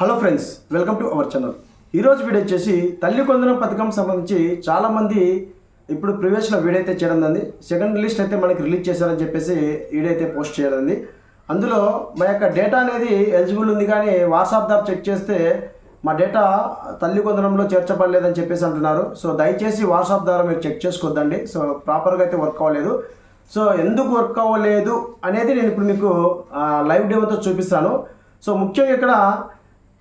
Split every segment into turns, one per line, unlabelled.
Hello friends welcome to our channel. ఈరోజు video వచ్చేసి తల్లి కొందరం పథకం సంబంధించి చాలామంది ఇప్పుడు ప్రీవియస్లో వీడియో అయితే చేయడం జరిగింది. సెకండ్ లిస్ట్ అయితే మనకి రిలీజ్ చేశారని చెప్పేసి వీడైతే పోస్ట్ చేయడం అందులో మా యొక్క డేటా అనేది ఎలిజిబుల్ ఉంది కానీ వాట్సాప్ ద్వారా చెక్ చేస్తే మా డేటా తల్లి కొందరంలో చేర్చబడలేదని చెప్పేసి అంటున్నారు. సో దయచేసి వాట్సాప్ ద్వారా మీరు చెక్ చేసుకోవద్దండి. సో ప్రాపర్గా అయితే వర్క్ అవ్వలేదు. సో ఎందుకు వర్క్ అవ్వలేదు అనేది నేను ఇప్పుడు మీకు లైవ్ డెమోతో చూపిస్తాను. సో ముఖ్యంగా ఇక్కడ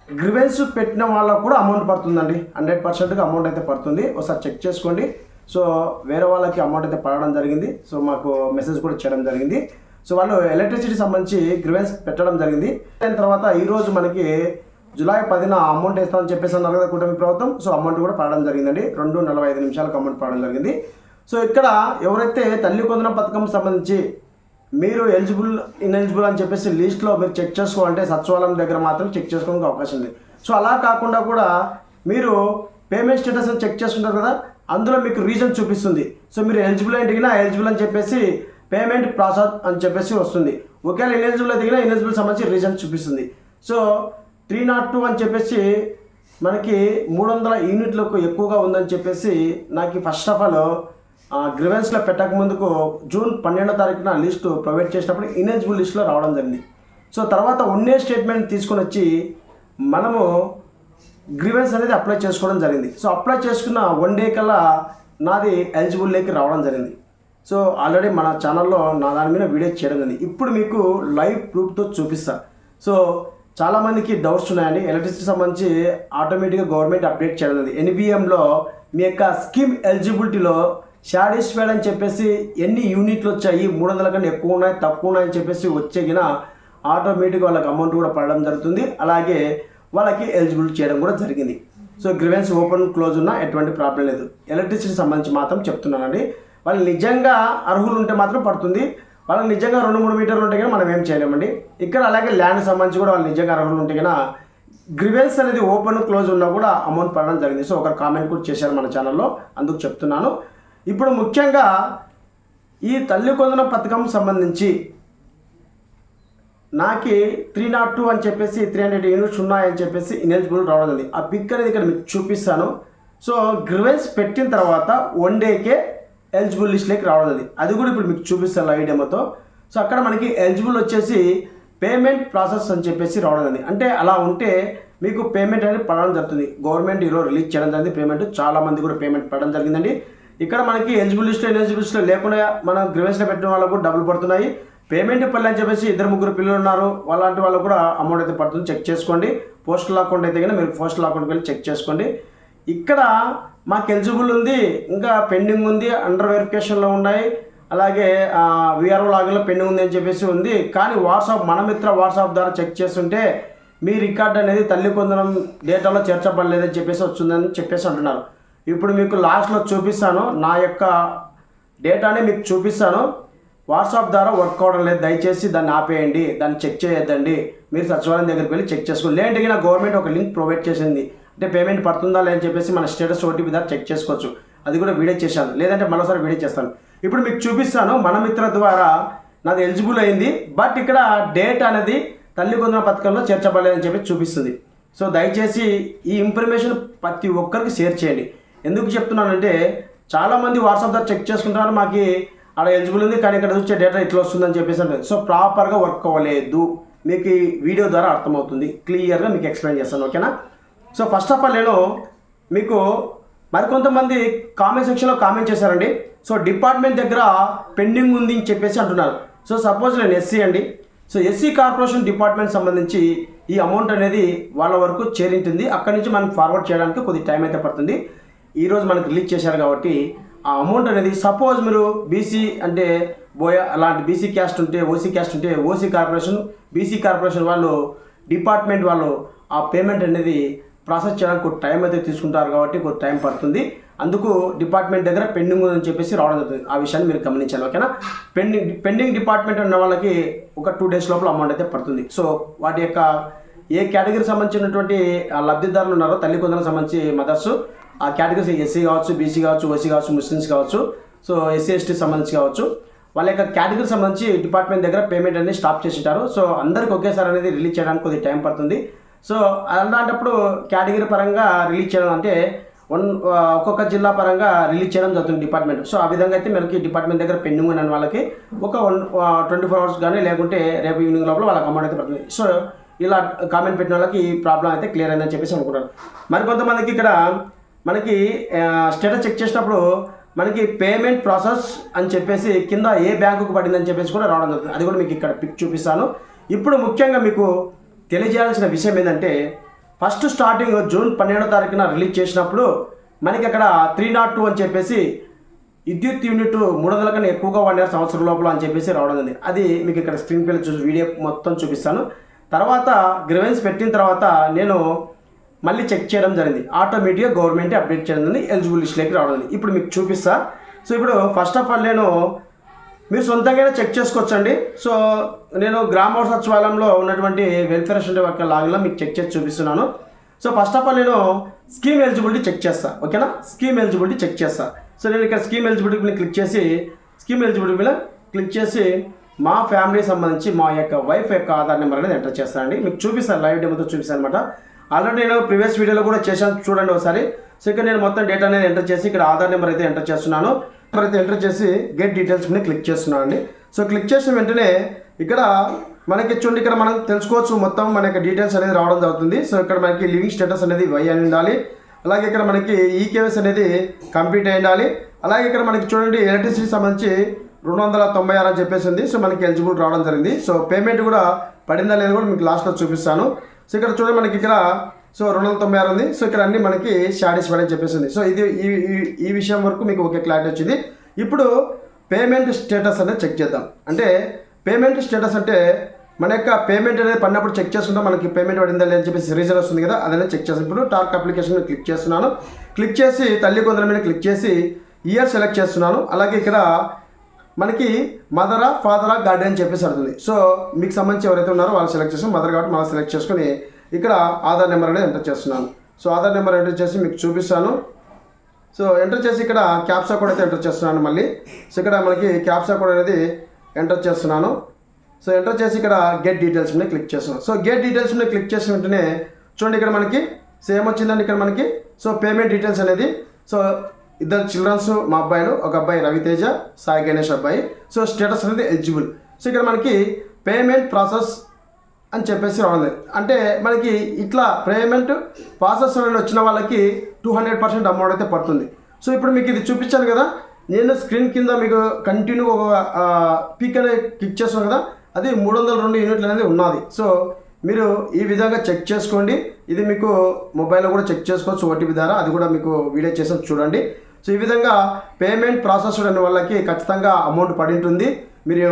గ్రివెన్స్ పెట్టిన వాళ్ళకు కూడా అమౌంట్ పడుతుందండి. హండ్రెడ్ పర్సెంట్గా అమౌంట్ అయితే పడుతుంది. ఒకసారి చెక్ చేసుకోండి. సో వేరే వాళ్ళకి అమౌంట్ అయితే పడడం జరిగింది. సో మాకు మెసేజ్ కూడా చేయడం జరిగింది. సో వాళ్ళు ఎలక్ట్రిసిటీ సంబంధించి గ్రివెన్స్ పెట్టడం జరిగింది. దాని తర్వాత ఈరోజు మనకి జూలై పదిన అమౌంట్ వేస్తామని చెప్పేసి అన్నారు కదా కూటమి ప్రభుత్వం. సో అమౌంట్ కూడా పడడం జరిగిందండి. రెండు నలభై ఐదు నిమిషాలకు అమౌంట్ పడడం జరిగింది. సో ఇక్కడ ఎవరైతే తల్లి కొందరం పథకం సంబంధించి మీరు ఎలిజిబుల్ ఇన్ఎలిజిబుల్ అని చెప్పేసి లిస్ట్లో మీరు చెక్ చేసుకోవాలంటే సచివాలయం దగ్గర మాత్రం చెక్ చేసుకోవడానికి అవకాశం ఉంది. సో అలా కాకుండా కూడా మీరు పేమెంట్ స్టేటస్ చెక్ చేసుకుంటారు కదా అందులో మీకు రీజన్ చూపిస్తుంది. సో మీరు ఎలిజిబుల్ అని దిగినా ఎలిజిబుల్ అని చెప్పేసి పేమెంట్ ప్రాసెస్ అని చెప్పేసి వస్తుంది. ఒకవేళ ఇన్ఎలిజిబుల్ దిగినా ఇన్ఎలిజిబుల్ సంబంధించి రీజన్ చూపిస్తుంది. సో త్రీ నాట్ టూ అని చెప్పేసి మనకి మూడు వందల యూనిట్లకు ఎక్కువగా ఉందని చెప్పేసి నాకు ఫస్ట్ ఆఫ్ ఆల్ గ్రివెన్స్లో పెట్టక ముందుకు జూన్ పన్నెండో తారీఖున లిస్టు ప్రొవైడ్ చేసినప్పుడు ఇనేజిబుల్ లిస్టులో రావడం జరిగింది. సో తర్వాత ఉన్నే స్టేట్మెంట్ తీసుకొని వచ్చి మనము గ్రీవెన్స్ అనేది అప్లై చేసుకోవడం జరిగింది. సో అప్లై చేసుకున్న వన్ డే కల్లా నాది ఎలిజిబుల్ లేకి రావడం జరిగింది. సో ఆల్రెడీ మన ఛానల్లో నా దాని మీద వీడియో చేయడం జరిగింది. ఇప్పుడు మీకు లైవ్ ప్రూఫ్తో చూపిస్తా. సో చాలామందికి డౌట్స్ ఉన్నాయండి. ఎలక్ట్రిసిటీ సంబంధించి ఆటోమేటిక్గా గవర్నమెంట్ అప్డేట్ చేయడం జరిగింది. ఎన్బిఎంలో మీ యొక్క స్కీమ్ ఎలిజిబిలిటీలో షాడిస్ఫైడ్ అని చెప్పేసి ఎన్ని యూనిట్లు వచ్చాయి మూడు వందల కన్నా ఎక్కువ ఉన్నాయి తక్కువ ఉన్నాయని చెప్పేసి వచ్చేగిన ఆటోమేటిక్ వాళ్ళకి అమౌంట్ కూడా పడడం జరుగుతుంది. అలాగే వాళ్ళకి ఎలిజిబుల్ చేయడం కూడా జరిగింది. సో గ్రివెన్స్ ఓపెన్ క్లోజ్ ఉన్నా ఎటువంటి ప్రాబ్లం లేదు. ఎలక్ట్రిసిటీ సంబంధించి మాత్రం చెప్తున్నానండి. వాళ్ళు నిజంగా అర్హులు ఉంటే మాత్రం పడుతుంది. వాళ్ళకి నిజంగా రెండు మూడు మీటర్లు ఉంటే కానీ మనం ఏం చేయలేమండి. ఇక్కడ అలాగే ల్యాండ్ సంబంధించి కూడా వాళ్ళు నిజంగా అర్హులు ఉంటే కన్నా గ్రివెన్స్ అనేది ఓపెన్ క్లోజ్ ఉన్నా కూడా అమౌంట్ పడడం జరిగింది. సో ఒకరు కామెంట్ కూడా చేశారు మన ఛానల్లో. అందుకు చెప్తున్నాను. ఇప్పుడు ముఖ్యంగా ఈ తల్లి కొందన పథకం సంబంధించి నాకి త్రీ నాట్ టూ అని చెప్పేసి త్రీ హండ్రెడ్ యూనిట్స్ ఉన్నాయని చెప్పేసి ఇనెలిజిబుల్ రావడం జరిగింది. ఆ పిక్ అనేది ఇక్కడ మీకు చూపిస్తాను. సో గ్రివెన్స్ పెట్టిన తర్వాత వన్ డేకే ఎలిజిబుల్ లిస్ట్లోకి రావడం జరిగింది. అది కూడా ఇప్పుడు మీకు చూపిస్తాను లైవ్ డెమోతో సో అక్కడ మనకి ఎలిజిబుల్ వచ్చేసి పేమెంట్ ప్రాసెస్ అని చెప్పేసి రావడం జరిగింది. అంటే అలా ఉంటే మీకు పేమెంట్ అనేది పడడం జరుగుతుంది. గవర్నమెంట్ ఈరోజు రిలీజ్ చేయడం జరిగింది. పేమెంట్ చాలామంది కూడా పేమెంట్ పడడం జరిగిందండి. ఇక్కడ మనకి ఎలిజిబుల్ లిస్ట్ ఎలిజిబుల్ లేకుండా మనం గ్రివెన్స్లో పెట్టిన వాళ్ళకు డబ్బులు పడుతున్నాయి. పేమెంట్ పల్లె అని చెప్పేసి ఇద్దరు ముగ్గురు పిల్లలు ఉన్నారు. వాళ్ళంటి వాళ్ళు కూడా అమౌంట్ అయితే పడుతుంది. చెక్ చేసుకోండి. పోస్టల్ అకౌంట్ అయితే కానీ మీరు పోస్టల్ అకౌంట్కి వెళ్ళి చెక్ చేసుకోండి. ఇక్కడ మాకు ఎలిజిబుల్ ఉంది. ఇంకా పెండింగ్ ఉంది. అండర్ వెరిఫికేషన్లో ఉన్నాయి. అలాగే విఆర్ఓ లాగిన్లో పెండింగ్ ఉంది అని చెప్పేసి ఉంది. కానీ వాట్సాప్ మన మిత్ర వాట్సాప్ ద్వారా చెక్ చేస్తుంటే మీ రికార్డ్ అనేది తల్లి కొందరం డేటాలో చేర్చబడలేదని చెప్పేసి వచ్చిందని చెప్పేసి అంటున్నారు. ఇప్పుడు మీకు లాస్ట్లో చూపిస్తాను. నా యొక్క డేటాని మీకు చూపిస్తాను. వాట్సాప్ ద్వారా వర్క్ అవడం లేదు. దయచేసి దాన్ని ఆపేయండి. దాన్ని చెక్ చేయొద్దండి. మీరు సచివాలయం దగ్గరికి వెళ్ళి చెక్ చేసుకోండి. లేదంటే నా గవర్నమెంట్ ఒక లింక్ ప్రొవైడ్ చేసింది. అంటే పేమెంట్ పడుతుందా లేదని చెప్పేసి మన స్టేటస్ ఓటీపీ ద్వారా చెక్ చేసుకోవచ్చు. అది కూడా వీడియో చేశాను. లేదంటే మరోసారి వీడియో చేస్తాను. ఇప్పుడు మీకు చూపిస్తాను. మన మిత్ర ద్వారా నాది ఎలిజిబుల్ అయింది. బట్ ఇక్కడ డేట్ అనేది తల్లి కొందర పథకంలో చేర్చబడలేదని చెప్పి చూపిస్తుంది. సో దయచేసి ఈ ఇన్ఫర్మేషన్ ప్రతి ఒక్కరికి షేర్ చేయండి. ఎందుకు చెప్తున్నానంటే చాలామంది వాట్సాప్ ద్వారా చెక్ చేసుకుంటారు మాకు అక్కడ ఎలిజిబుల్ ఉంది కానీ ఇక్కడ వచ్చే డేటా ఇట్లా వస్తుందని చెప్పేసి అంటే సో ప్రాపర్గా వర్క్ అవ్వలేదు. మీకు ఈ వీడియో ద్వారా అర్థమవుతుంది. క్లియర్గా మీకు ఎక్స్ప్లెయిన్ చేస్తాను ఓకేనా? సో ఫస్ట్ ఆఫ్ ఆల్ నేను మీకు మరికొంతమంది కామెంట్ సెక్షన్లో కామెంట్ చేశారండి. సో డిపార్ట్మెంట్ దగ్గర పెండింగ్ ఉంది అని చెప్పేసి అంటున్నారు. సో సపోజ్ నేను ఎస్సీ అండి. సో ఎస్సీ కార్పొరేషన్ డిపార్ట్మెంట్ సంబంధించి ఈ అమౌంట్ అనేది వాళ్ళ వరకు చేరింటుంది. అక్కడి నుంచి మనం ఫార్వర్డ్ చేయడానికి కొద్ది టైం అయితే పడుతుంది. ఈరోజు మనకి రిలీజ్ చేశారు కాబట్టి ఆ అమౌంట్ అనేది సపోజ్ మీరు బీసీ అంటే బోయ అలాంటి బీసీ క్యాస్ట్ ఉంటే ఓసీ క్యాస్ట్ ఉంటే ఓసీ కార్పొరేషన్ బీసీ కార్పొరేషన్ వాళ్ళు డిపార్ట్మెంట్ వాళ్ళు ఆ పేమెంట్ అనేది ప్రాసెస్ చేయడానికి కొద్ది టైం అయితే తీసుకుంటారు కాబట్టి కొద్ది టైం పడుతుంది. అందుకు డిపార్ట్మెంట్ దగ్గర పెండింగ్ ఉందని చెప్పేసి రావడం జరుగుతుంది. ఆ విషయాన్ని మీరు గమనించాలి ఓకేనా? పెండింగ్ పెండింగ్ డిపార్ట్మెంట్ ఉన్న వాళ్ళకి ఒక టూ డేస్ లోపల అమౌంట్ అయితే పడుతుంది. సో వాటి యొక్క ఏ కేటగిరీ సంబంధించినటువంటి ఆ లబ్ధిదారులు ఉన్నారో తల్లి కొందరికి సంబంధించి మదర్స్ ఆ కేటగిరీస్ ఎస్సీ కావచ్చు బీసీ కావచ్చు ఓసీ కావచ్చు ముస్లిమ్స్ కావచ్చు సో ఎస్సీ ఎస్టీ సంబంధించి కావచ్చు. వాళ్ళ యొక్క కేటగిరీ సంబంధించి డిపార్ట్మెంట్ దగ్గర పేమెంట్ అనేది స్టాప్ చేసింటారు. సో అందరికి ఒకేసారి అనేది రిలీజ్ చేయడానికి కొద్దిగా టైం పడుతుంది. సో అలాంటప్పుడు కేటగిరీ పరంగా రిలీజ్ చేయడం అంటే వన్ ఒక్కొక్క జిల్లా పరంగా రిలీజ్ చేయడం జరుగుతుంది డిపార్ట్మెంట్ సో ఆ విధంగా అయితే మనకి డిపార్ట్మెంట్ దగ్గర పెండింగ్ ఉన్న వాళ్ళకి ఒక వన్ ట్వంటీ ఫోర్ అవర్స్ కానీ లేకుంటే రేపు ఈవినింగ్ లోపల వాళ్ళకి అమౌంట్ అయితే పడుతుంది. సో ఇలా కామెంట్ పెట్టిన వాళ్ళకి ఈ ప్రాబ్లం అయితే క్లియర్ అయిందని చెప్పేసి అనుకుంటారు మరి కొంతమందికి ఇక్కడ మనకి స్టేటస్ చెక్ చేసినప్పుడు మనకి పేమెంట్ ప్రాసెస్ అని చెప్పేసి కింద ఏ బ్యాంకుకు పడిందని చెప్పేసి కూడా రావడం జరుగుతుంది. అది కూడా మీకు ఇక్కడ పిక్ చూపిస్తాను. ఇప్పుడు ముఖ్యంగా మీకు తెలియజేయాల్సిన విషయం ఏంటంటే ఫస్ట్ స్టార్టింగ్ జూన్ పన్నెండో తారీఖున రిలీజ్ చేసినప్పుడు మనకి అక్కడ త్రీ నాట్ టూ అని చెప్పేసి విద్యుత్ యూనిట్ మూడు వందల కన్నా ఎక్కువగా వాడిన సంవత్సరం లోపల అని చెప్పేసి రావడం ఉంది అది మీకు ఇక్కడ స్క్రీన్ పైన చూసి వీడియో మొత్తం చూపిస్తాను. తర్వాత గ్రివెన్స్ పెట్టిన తర్వాత నేను మళ్ళీ చెక్ చేయడం జరిగింది. ఆటోమేటిక్గా గవర్నమెంట్ అప్డేట్ చేయడం జరిగింది. ఎలిజిబుల్ లిస్ట్లోకి రావడం జరిగింది. ఇప్పుడు మీకు చూపిస్తా. సో ఇప్పుడు ఫస్ట్ ఆఫ్ ఆల్ నేను మీరు సొంతంగానే చెక్ చేసుకోవచ్చండి. సో నేను గ్రామ సచివాలయంలో ఉన్నటువంటి వెల్ఫేర్ అసిస్టెంట్ యొక్క లాగిన్లో మీకు చెక్ చేసి చూపిస్తున్నాను. సో ఫస్ట్ ఆఫ్ ఆల్ నేను స్కీమ్ ఎలిజిబిలిటీ చెక్ చేస్తా. ఓకేనా స్కీమ్ ఎలిజిబిలిటీ చెక్ చేస్తా. సో నేను ఇక్కడ స్కీమ్ ఎలిజిబిలిటీ మీద క్లిక్ చేసి స్కీమ్ ఎలిజిబిలిటీ మీద క్లిక్ చేసి మా ఫ్యామిలీకి సంబంధించి మా యొక్క వైఫ్ యొక్క ఆధార్ నెంబర్ అనేది ఎంటర్ చేస్తానండి. మీకు చూపిస్తాను లైవ్ డెమోతో చూపిస్తాను అనమాట ఆల్రెడీ నేను ప్రీవియస్ వీడియోలో కూడా చేశాను. చూడండి ఒకసారి. సో ఇక్కడ నేను మొత్తం డేటా అనేది ఎంటర్ చేసి ఇక్కడ ఆధార్ నెంబర్ అయితే ఎంటర్ చేస్తున్నాను. నెంబర్ అయితే ఎంటర్ చేసి గెట్ డీటెయిల్స్ మీద క్లిక్ చేస్తున్నాను అండి. సో క్లిక్ చేసిన వెంటనే ఇక్కడ మనకి చూడండి ఇక్కడ మనం తెలుసుకోవచ్చు మొత్తం మన యొక్క డీటెయిల్స్ అనేది రావడం జరుగుతుంది. సో ఇక్కడ మనకి లివింగ్ స్టేటస్ అనేది వై అని ఉండాలి. అలాగే ఇక్కడ మనకి ఈకేఎస్ అనేది కంప్లీట్ అయి ఉండాలి. అలాగే ఇక్కడ మనకి చూడండి ఎలక్ట్రిసిటీ సంబంధించి రెండు వందల తొంభై ఆరు అని చెప్పేసి ఉంది. సో మనకి ఎలిజిబుల్ రావడం జరిగింది. సో పేమెంట్ కూడా పడిందా లేదా కూడా మీకు లాస్ట్లో చూపిస్తాను. సో ఇక్కడ చూడండి మనకి ఇక్కడ సో రెండు వందల తొంభై ఆరు ఉంది. సో ఇక్కడ అన్ని మనకి సాటిస్ఫైడ్ అని చెప్పేసి ఉంది. సో ఇది ఈ ఈ- విషయం వరకు మీకు ఒకే క్లారిటీ వచ్చింది. ఇప్పుడు పేమెంట్ స్టేటస్ అనేది చెక్ చేద్దాం. అంటే పేమెంట్ స్టేటస్ అంటే మన యొక్క పేమెంట్ అనేది పడినప్పుడు చెక్ చేసుకుంటాం మనకి పేమెంట్ పడిందా లేదని చెప్పేసి రీజన్ వస్తుంది కదా అదనే చెక్ చేస్తాం. ఇప్పుడు టార్క్ అప్లికేషన్ క్లిక్ చేస్తున్నాను. క్లిక్ చేసి తల్లి కొందరి మీద క్లిక్ చేసి ఇయర్ సెలెక్ట్ చేస్తున్నాను. అలాగే ఇక్కడ మనకి మదరా ఫాదరా గార్డెన్ అని చెప్పేసి అడుగుతుంది సో మీకు సంబంధించి ఎవరైతే ఉన్నారో వాళ్ళు సెలెక్ట్ చేసి మదర్ కాబట్టి మనం సెలెక్ట్ చేసుకొని ఇక్కడ ఆధార్ నెంబర్ అనేది ఎంటర్ చేస్తున్నాను. సో ఆధార్ నెంబర్ ఎంటర్ చేసి మీకు చూపిస్తాను. సో ఎంటర్ చేసి ఇక్కడ క్యాప్సా కోడ్ అయితే ఎంటర్ చేస్తున్నాను మళ్ళీ. సో ఇక్కడ మనకి క్యాప్సా కోడ్ అనేది ఎంటర్ చేస్తున్నాను. సో ఎంటర్ చేసి ఇక్కడ గెట్ డీటెయిల్స్ మీద క్లిక్ చేస్తున్నాను. సో గెట్ డీటెయిల్స్ మీద క్లిక్ చేసిన వెంటనే చూడండి ఇక్కడ మనకి సేమ్ వచ్చిందండి ఇక్కడ మనకి. సో పేమెంట్ డీటెయిల్స్ అనేది. సో ఇద్దరు చిల్డ్రన్స్ మా అబ్బాయిలు ఒక అబ్బాయి రవితేజ సాయి గణేష్ అబ్బాయి. సో స్టేటస్ అనేది ఎలిజిబుల్. సో ఇక్కడ మనకి పేమెంట్ ప్రాసెస్ అని చెప్పేసి రావాలి. అంటే మనకి ఇట్లా పేమెంట్ ప్రాసెస్ అనేది వచ్చిన వాళ్ళకి టూ హండ్రెడ్ పర్సెంట్ అమౌంట్ అయితే పడుతుంది. సో ఇప్పుడు మీకు ఇది చూపించాను కదా. నేను స్క్రీన్ కింద మీకు కంటిన్యూ ఒక పిక్ అనేది క్లిక్ చేస్తాను కదా. అది మూడు వందల రెండు యూనిట్లు అనేది ఉన్నది. సో మీరు ఈ విధంగా చెక్ చేసుకోండి. ఇది మీకు మొబైల్లో కూడా చెక్ చేసుకోవచ్చు ఓటీపీ ద్వారా. అది కూడా మీకు వీడియో చేసాం చూడండి. సో ఈ విధంగా పేమెంట్ ప్రాసెస్ అనే వాళ్ళకి ఖచ్చితంగా అమౌంట్ పడి ఉంటుంది మీరు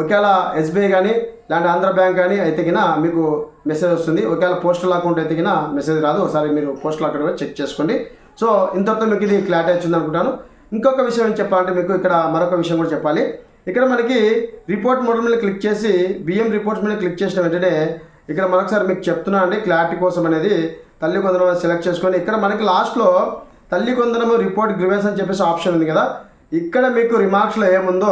ఒకవేళ ఎస్బీఐ కానీ లేదంటే ఆంధ్ర బ్యాంక్ కానీ అయితే మీకు మెసేజ్ వస్తుంది. ఒకవేళ పోస్టల్ అకౌంట్ అయితే మెసేజ్ రాదు. ఒకసారి మీరు పోస్టల్ అకౌంట్ కూడా చెక్ చేసుకోండి. సో ఇంతటితో మీకు ఇది క్లారిటీ వచ్చింది అనుకుంటాను. ఇంకొక విషయం ఏం చెప్పాలంటే మీకు ఇక్కడ మరొక విషయం కూడా చెప్పాలి. ఇక్కడ మనకి రిపోర్ట్ మోడల్ మీద క్లిక్ చేసి బిఎం రిపోర్ట్స్ మీద క్లిక్ చేసిన వెంటనే ఇక్కడ మరొకసారి మీకు చెప్తున్నాను అండి. క్లారిటీ కోసం అనేది తల్లి కొందరు సెలెక్ట్ చేసుకొని ఇక్కడ మనకి లాస్ట్లో తల్లి కొందనము రిపోర్ట్ గ్రివెన్స్ అని చెప్పేసి ఆప్షన్ ఉంది కదా. ఇక్కడ మీకు రిమార్క్స్లో ఏముందో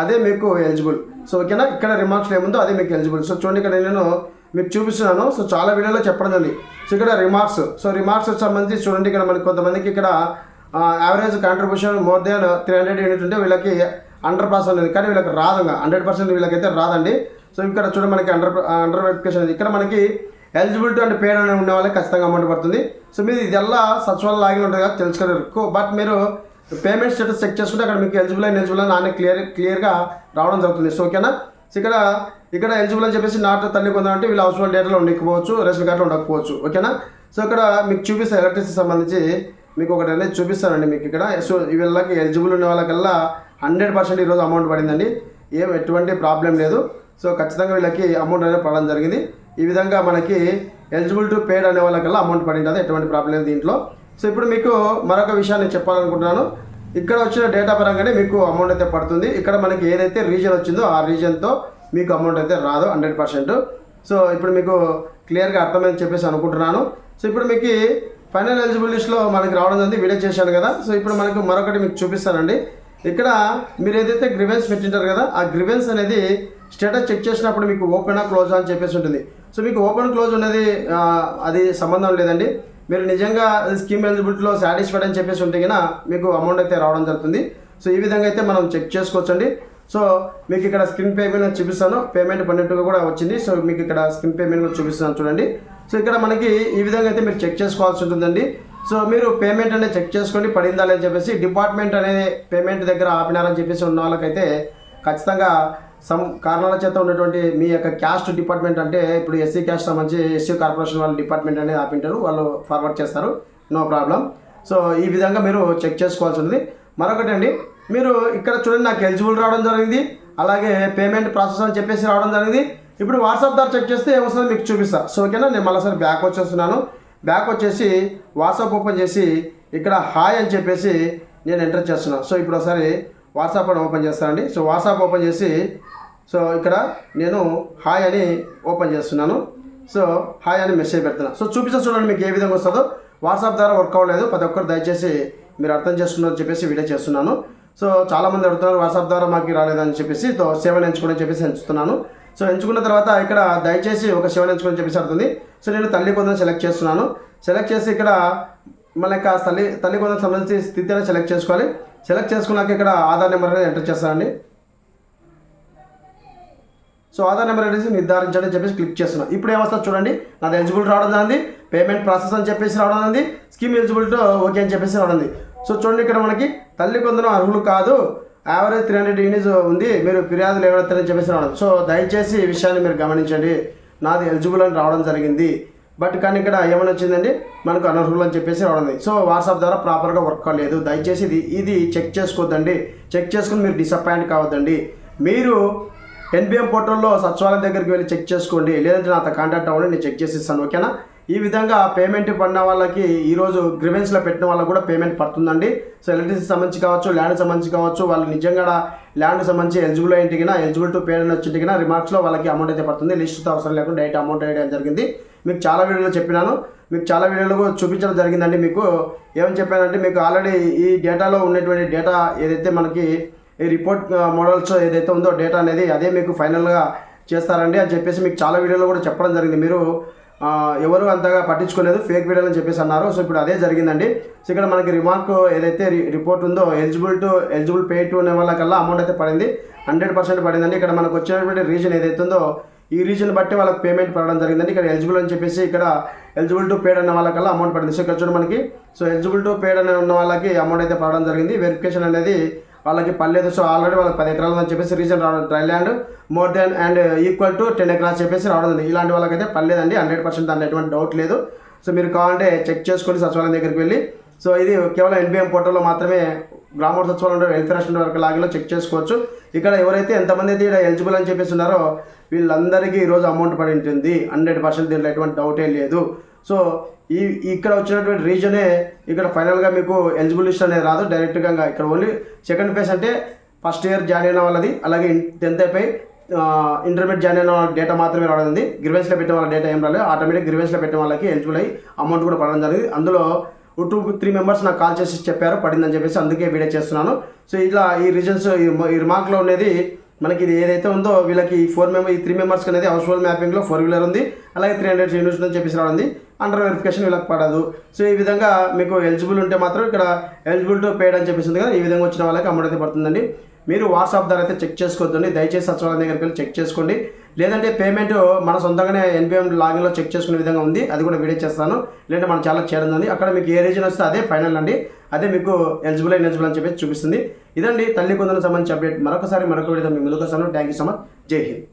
అదే మీకు ఎలిజిబుల్ సో ఓకేనా ఇక్కడ రిమార్క్స్లో ఏముందో అదే మీకు ఎలిజిబుల్ సో చూడండి ఇక్కడ నేను మీకు చూపిస్తున్నాను. సో చాలా వీడియోలో చెప్పడం జరిగింది. సో ఇక్కడ రిమార్క్స్ సో రిమార్క్స్ సంబంధించి చూడండి ఇక్కడ మనకి కొంతమందికి ఇక్కడ average contribution more than three hundred unit ఉంటే వీళ్ళకి అండర్ పాస్ అనేది కానీ వీళ్ళకి రాదు హండ్రెడ్ పర్సెంట్ వీళ్ళకైతే రాదండి. సో ఇక్కడ చూడండి మనకి అండర్ అండర్ వెరిఫికేషన్ ఇక్కడ మనకి ఎలిజిబిలిటీ అండ్ పేరు అని ఉండే వాళ్ళకి ఖచ్చితంగా అమౌంట్ పడుతుంది. సో మీరు ఇదెల్లా సచివాలయం లాగిన్ ఉంటుంది కదా తెలుసుకోలేరు బట్ మీరు పేమెంట్ స్టేటస్ చెక్ చేసుకుంటే అక్కడ మీకు ఎలిజిబుల్ అని ఎలిజిబుల్ అని నాన్న క్లియర్ క్లియర్గా రావడం జరుగుతుంది. సో ఓకేనా ఇక్కడ ఇక్కడ ఎలిజిబుల్ అని చెప్పేసి నాట్ తల్లి కొందామంటే వీళ్ళు అవసరం డేటాలో ఉండకపోవచ్చు రేషన్ కార్డులో ఉండకపోవచ్చు. ఓకేనా సో ఇక్కడ మీకు చూపిస్తే ఎలక్ట్రిసిటీ సంబంధించి మీకు ఒకటి అనేది చూపిస్తానండి మీకు ఇక్కడ. సో వీళ్ళకి ఎలిజిబుల్ ఉన్న వాళ్ళకల్లా హండ్రెడ్ పర్సెంట్ ఈరోజు అమౌంట్ పడిందండి. ఏం ఎటువంటి ప్రాబ్లం లేదు. సో ఖచ్చితంగా వీళ్ళకి అమౌంట్ అనేది పడడం జరిగింది. ఈ విధంగా మనకి ఎలిజిబుల్ టు పేడ్ అనే వాళ్ళకల్లా అమౌంట్ పడింది ఎటువంటి ప్రాబ్లం లేదు దీంట్లో. సో ఇప్పుడు మీకు మరొక విషయాన్ని చెప్పాలనుకుంటున్నాను. ఇక్కడ వచ్చిన డేటా పరంగానే మీకు అమౌంట్ అయితే పడుతుంది. ఇక్కడ మనకి ఏదైతే రీజన్ వచ్చిందో ఆ రీజన్తో మీకు అమౌంట్ అయితే రాదు హండ్రెడ్ పర్సెంట్ సో ఇప్పుడు మీకు క్లియర్గా అర్థమైంది చెప్పేసి అనుకుంటున్నాను. సో ఇప్పుడు మీకు ఫైనల్ ఎలిజిబుల్ లిస్ట్లో మనకి రావడం జరిగింది. వీడియో చేశాను కదా. సో ఇప్పుడు మనకు మరొకటి మీకు చూపిస్తానండి. ఇక్కడ మీరు ఏదైతే గ్రివెన్స్ పెట్టింటారు కదా ఆ గ్రివెన్స్ అనేది స్టేటస్ చెక్ చేసినప్పుడు మీకు ఓపెనా క్లోజ్ అని చెప్పేసి ఉంటుంది. సో మీకు ఓపెన్ క్లోజ్ ఉన్నది అది సంబంధం లేదండి. మీరు నిజంగా స్కీమ్ ఎలిజిబిలిటీలో సాటిస్ఫైడ్ అని చెప్పేసి ఉంటే కన్నా మీకు అమౌంట్ అయితే రావడం జరుగుతుంది. సో ఈ విధంగా అయితే మనం చెక్ చేసుకోవచ్చండి. సో మీకు ఇక్కడ స్క్రీన్ పేమెంట్ చూపిస్తాను. పేమెంట్ పన్నెట్టుగా కూడా వచ్చింది. సో మీకు ఇక్కడ స్క్రీన్ పేమెంట్ కూడా చూపిస్తున్నాను చూడండి. సో ఇక్కడ మనకి ఈ విధంగా అయితే మీరు చెక్ చేసుకోవాల్సి ఉంటుందండి. సో మీరు పేమెంట్ అనేది చెక్ చేసుకోండి పడిందా లేదని చెప్పేసి డిపార్ట్మెంట్ అనేది పేమెంట్ దగ్గర ఆపినారని చెప్పేసి ఉన్న వాళ్ళకైతే ఖచ్చితంగా సమ్ కారణాల చేత ఉన్నటువంటి మీ యొక్క క్యాస్ట్ డిపార్ట్మెంట్ అంటే ఇప్పుడు ఎస్సీ క్యాస్ట్ సంబంధించి ఎస్సీ కార్పొరేషన్ వాళ్ళ డిపార్ట్మెంట్ అనేది ఆపింటారు వాళ్ళు ఫార్వర్డ్ చేస్తారు. No problem. సో ఈ విధంగా మీరు చెక్ చేసుకోవాల్సి ఉంది మరొకటి అండి మీరు ఇక్కడ చూడండి నాకు ఎలిజిబుల్ రావడం జరిగింది. అలాగే పేమెంట్ ప్రాసెస్ అని చెప్పేసి రావడం జరిగింది. ఇప్పుడు వాట్సాప్ ద్వారా చెక్ చేస్తే ఏమొస్తుందో మీకు చూపిస్తా. సో ఓకేనా? నేను మళ్ళీసారి బ్యాక్ వచ్చేస్తున్నాను. బ్యాక్ వచ్చేసి వాట్సాప్ ఓపెన్ చేసి ఇక్కడ హాయ్ అని చెప్పేసి నేను ఎంటర్ చేస్తున్నాను. సో ఇప్పుడు ఒకసారి వాట్సాప్ అని ఓపెన్ చేస్తానండి. సో వాట్సాప్ ఓపెన్ చేసి సో ఇక్కడ నేను హాయ్ అని ఓపెన్ చేస్తున్నాను. సో హాయ్ అని మెసేజ్ పెడుతున్నాను సో చూపిస్తా చూడండి మీకు ఏ విధంగా వస్తుందో. వాట్సాప్ ద్వారా వర్క్ అవ్వలేదు. ప్రతి ఒక్కరు దయచేసి మీరు అర్థం చేసుకున్నారని చెప్పేసి వీడియో చేస్తున్నాను. సో చాలామంది అడుగుతున్నారు వాట్సాప్ ద్వారా మాకు రాలేదని చెప్పేసి సో సేవను ఎంచుకోండి చెప్పేసి ఎంచుతున్నాను. సో ఎంచుకున్న తర్వాత ఇక్కడ దయచేసి ఒక సేవను ఎంచుకొని చెప్పేసి అడుగుతుంది సో నేను తల్లి కొందరు సెలెక్ట్ చేస్తున్నాను. సెలెక్ట్ చేసి ఇక్కడ మనకి యొక్క తల్లి తల్లి కొందరు సంబంధించి స్థితి అనేది సెలెక్ట్ చేసుకోవాలి. సెలెక్ట్ చేసుకున్నాక ఇక్కడ ఆధార్ నెంబర్ అనేది ఎంటర్ చేస్తానండి. సో ఆధార్ నెంబర్ అనేసి నిర్ధారించండి అని చెప్పేసి క్లిక్ చేస్తున్నాను ఇప్పుడు ఏమొస్తుంది చూడండి. నాది ఎలిజిబుల్ రావడం జరిగింది. పేమెంట్ ప్రాసెస్ అని చెప్పేసి రావడం జరిగింది. స్కీమ్ ఎలిజిబిలిటీ ఓకే అని చెప్పేసి రావడం సో చూడండి ఇక్కడ మనకి తల్లి కొందరు అర్హులు కాదు. యావరేజ్ త్రీ హండ్రెడ్ యూనిట్స్ ఉంది. మీరు ఫిర్యాదులు ఏమైనా చెప్పేసి రావడం. సో దయచేసి ఈ విషయాన్ని మీరు గమనించండి. నాది ఎలిజిబుల్ అని రావడం జరిగింది. బట్ కానీ ఇక్కడ ఏమైనా వచ్చిందండి మనకు అనర్హులు అని చెప్పేసి రావడం సో వాట్సాప్ ద్వారా ప్రాపర్గా వర్క్ కాలేదు. దయచేసి ఇది ఇది చెక్ చేసుకోవద్దండి చెక్ చేసుకుని మీరు డిసప్పాయింట్ కావద్దండి. మీరు ఎన్బిఎం పోర్టల్లో సచివాలయం దగ్గరికి వెళ్ళి చెక్ చేసుకోండి. లేదంటే నాతో కాంటాక్ట్ అవ్వండి నేను చెక్ చేసి ఇస్తాను ఓకేనా? ఈ విధంగా పేమెంట్ పడిన వాళ్ళకి ఈరోజు గ్రివెన్స్లో పెట్టిన వాళ్ళకి కూడా పేమెంట్ పడుతుందండి. సో ఎలక్ట్రిసిటీ సంబంధించి కావచ్చు ల్యాండ్ సంబంధించి కావచ్చు వాళ్ళు నిజంగా ల్యాండ్ సంబంధించి ఎలిజిబుల్ అయింటికినా ఎలిజిబుల్ టు పే అని వచ్చింటికినా రిమార్క్స్లో వాళ్ళకి అమౌంట్ అయితే పడుతుంది. లిస్ట్ అవసరం లేకుండా డైరెక్ట్ అమౌంట్ వేయడం జరిగింది. మీకు చాలా వీడియోలో చెప్పినాను. మీకు చాలా వీడియోలో కూడా చూపించడం జరిగిందండి మీకు. ఏమని చెప్పానంటే మీకు ఆల్రెడీ ఈ డేటాలో ఉన్నటువంటి డేటా ఏదైతే మనకి ఈ రిపోర్ట్ మోడల్స్ ఏదైతే ఉందో డేటా అనేది అదే మీకు ఫైనల్గా చేస్తారండి అని చెప్పేసి మీకు చాలా వీడియోలో కూడా చెప్పడం జరిగింది. మీరు ఎవరు అంతగా పట్టించుకోలేదు ఫేక్ వీడియోలు అని చెప్పేసి అన్నారు. సో ఇప్పుడు అదే జరిగిందండి. సో ఇక్కడ మనకి రిమార్క్ ఏదైతే రి- రిపోర్ట్ ఉందో eligible to eligible pay to అనే వాళ్ళకల్లా అమౌంట్ అయితే పడింది. హండ్రెడ్ పర్సెంట్ పడిందండి. ఇక్కడ మనకు వచ్చినటువంటి రీజన్ ఏదైతే ఉందో ఈ రీజన్ బట్టి వాళ్ళకి పేమెంట్ పడడం జరిగిందండి. ఇక్కడ ఎలిజిబుల్ అని చెప్పేసి ఇక్కడ ఎలిజిబుల్ టు పేడ్ అన్న వాళ్ళకల్లా అమౌంట్ పడింది. సో ఇక్కడ చూడండి మనకి సో ఎలిజిబుల్ టు పేడ్ అని ఉన్న వాళ్ళకి అమౌంట్ అయితే పడడం జరిగింది. వెరిఫికేషన్ అనేది వాళ్ళకి పర్లేదు సో ఆల్రెడీ వాళ్ళకి పది ఎకరాలు అని చెప్పేసి రీజన్ రావడం dry land more than and equal to ten acres చెప్పేసి రావడం ఇలాంటి వాళ్ళకైతే పర్లేదండి హండ్రెడ్ పర్సెంట్ దాని ఎటువంటి డౌట్ లేదు. సో మీరు కావాలంటే చెక్ చేసుకొని సచివాలయం దగ్గరికి వెళ్ళి సో ఇది కేవలం ఎన్బిఎం పోర్టల్లో మాత్రమే గ్రామ సచివాలయం వెల్ఫేర్ అసిస్టెంట్ వరకు లాగిలో చెక్ చేసుకోవచ్చు. ఇక్కడ ఎవరైతే ఎంతమంది అయితే ఇక్కడ ఎలిజిబుల్ అని చెప్పేసి ఉన్నారో వీళ్ళందరికీ ఈరోజు అమౌంట్ పడి ఉంటుంది. హండ్రెడ్ పర్సెంట్ దీంట్లో ఎటువంటి డౌటే లేదు. సో ఈ ఇక్కడ వచ్చినటువంటి రీజనే ఇక్కడ ఫైనల్గా మీకు ఎలిజిబుల్ లిస్ట్ అనేది రాదు. డైరెక్ట్గా ఇక్కడ ఓన్లీ సెకండ్ ఫేజ్ అంటే ఫస్ట్ ఇయర్ జాయిన్ అయిన వాళ్ళది అలాగే టెన్త్ అయిపోయి ఇంటర్మీడియట్ జాయిన్ అయిన వాళ్ళ డేటా మాత్రమే రావడం ఉంది గ్రివెన్స్లో పెట్టిన వాళ్ళ డేటా ఏం రాలేదు. ఆటోమేటిక్ గ్రివెన్స్లో పెట్టిన వాళ్ళకి ఎలిజిబుల్ అయ్యి అమౌంట్ కూడా పడడం జరిగింది. అందులో టూ త్రీ మెంబర్స్ నాకు కాల్ చేసి చెప్పారు పడిందని చెప్పేసి అందుకే వీడియో చేస్తున్నాను. సో ఇలా ఈ రీజన్స్ ఈ రిమార్క్లో ఉండేది మనకి ఇది ఏదైతే ఉందో వీళ్ళకి ఫోర్ మెంబర్ ఈ త్రీ మెంబర్స్కి అనేది హౌస్ హోల్డ్ మ్యాపింగ్లో ఫోర్ వీలర్ ఉంది అలాగే త్రీ హండ్రెడ్ యూనిట్స్ అని చెప్పేసి రావడం ఉంది. అండర్ వెరిఫికేషన్ వీళ్ళకి పడదు. సో ఈ విధంగా మీకు ఎలిజిబుల్ ఉంటే మాత్రం ఇక్కడ ఎలిజిబుల్ టు పేడ్ అని చెప్పేసి ఉంది కదా ఈ విధంగా వచ్చిన వాళ్ళకి అమౌంట్ అయితే పడుతుందండి. మీరు వాట్సాప్ ద్వారా అయితే చెక్ చేసుకోవద్దండి. దయచేసి సచివాలయం దగ్గరికి వెళ్ళి చెక్ చేసుకోండి. లేదంటే పేమెంట్ మన సొంతంగానే ఎన్పిఎం లాగిన్లో చెక్ చేసుకునే విధంగా ఉంది. అది కూడా వీడియో చేస్తాను. లేదంటే మనం చాలా చేయడం ఉంది. అక్కడ మీకు ఏ రీజన్ వస్తే అదే ఫైనల్ అండి. అదే మీకు ఎలిజిబుల్ అయిన ఎలిజిబుల్ అని చెప్పేసి చూపిస్తుంది. ఇదండి తల్లి కొందరు సంబంధించి అప్డేట్. మరొకసారి మరొక వీడియో మీ ముందుకు వస్తాను. థ్యాంక్ యూ సో మచ్ జై హింద్.